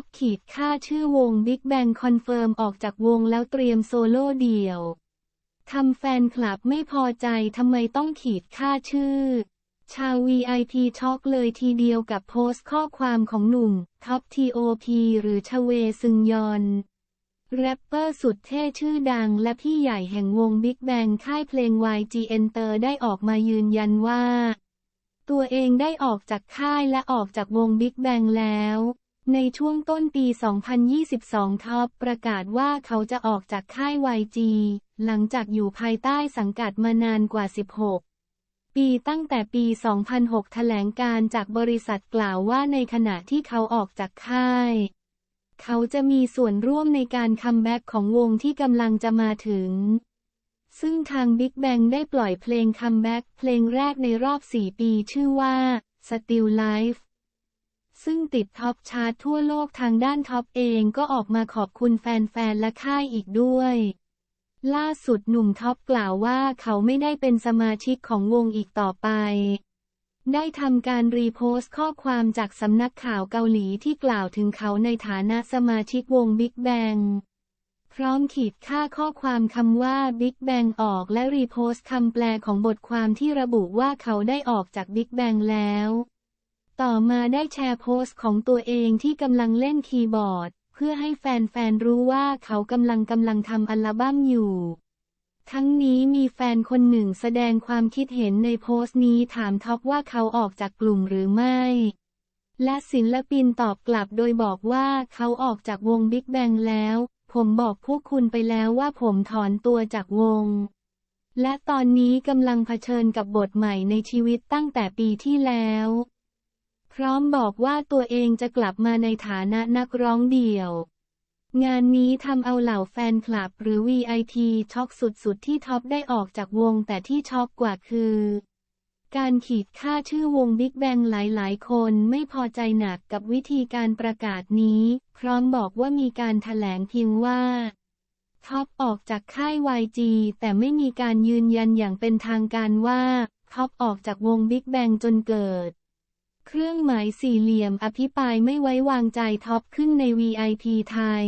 อปขีดค่าชื่อวง Big Bang คอนเฟิร์มออกจากวงแล้วเตรียมโซโล่เดี่ยวทำแฟนคลับไม่พอใจทำไมต้องขีดค่าชื่อ ชาว VIP ช็อกเลยทีเดียวกับโพสต์ข้อความของหนุ่มท็อป TOP หรือชเวซึงยอนแรปเปอร์สุดเท่ชื่อดังและพี่ใหญ่แห่งวง Big Bang ค่ายเพลง YG Enter ได้ออกมายืนยันว่า ตัวเองได้ออกจากค่ายและออกจากวง Big Bang แล้ว ในช่วงต้นปี 2022 ท็อปประกาศว่าเขาจะออกจากค่าย YG หลังจากอยู่ภายใต้สังกัดมานานกว่า 16 ปีตั้งแต่ปี 2006 แถลงการจากบริษัทกล่าวว่าในขณะที่เขาออกจากค่าย เขาจะมีส่วนร่วมในการคัมแบ็กของวงที่กำลังจะมาถึง ซึ่งทาง Big Bang ได้ปล่อยเพลงคัมแบ็กเพลงแรกในรอบ 4 ปีชื่อว่า Still Life ซึ่งติดท็อปชาร์ตทั่วโลกทางด้านท็อปเองก็ออกมาขอบคุณแฟนๆ และค่ายอีกด้วย ล่าสุดหนุ่มท็อปกล่าวว่าเขาไม่ได้เป็นสมาชิกของวงอีกต่อไป ได้ทำการรีโพสต์ข้อความจากสำนักข่าวเกาหลีที่กล่าวถึงเขาในฐานะสมาชิกวง Big Bang พร้อมขีดค่าข้อความคำว่า Big Bang ออกและรีโพสต์คำแปลของบทความที่ระบุว่าเขาได้ออกจาก Big Bang แล้ว ต่อมาได้แชร์โพสต์ของตัวเองที่กำลังเล่นคีย์บอร์ด เพื่อให้แฟนๆรู้ว่าเขากำลังกำลังทำอัลบั้มอยู่ ทั้งนี้มีแฟนคนหนึ่งแสดงความคิดเห็นในโพสต์นี้ถามท็อปว่าเขาออกจากกลุ่มหรือไม่ และศิลปินตอบกลับโดยบอกว่าเขาออกจากวง Big Bang แล้ว ผมบอกพวกคุณไปแล้วว่าผมถอนตัวจากวงและตอนนี้กำลังเผชิญกับบทใหม่ในชีวิตตั้งแต่ปีที่แล้ว พร้อมบอกว่าตัวเองจะกลับมาในฐานะนักร้องเดี่ยว งานนี้ทำเอาเหล่าแฟนคลับหรือ VIP ช็อกสุดๆ ที่ท็อปได้ออกจากวงแต่ที่ช็อกกว่าคือ การขีดค่าชื่อวง Big Bang หลายๆ คนไม่พอใจหนักกับวิธีการประกาศนี้ พร้อมบอกว่ามีการแถลงเพียงว่าท็อปออกจากค่าย YG แต่ไม่มีการยืนยันอย่างเป็นทางการว่าท็อปออกจากวง Big Bang จนเกิด เครื่องหมายสี่เหลี่ยมอภิปรายไม่ไว้วางใจท็อปขึ้นใน VIP ไทย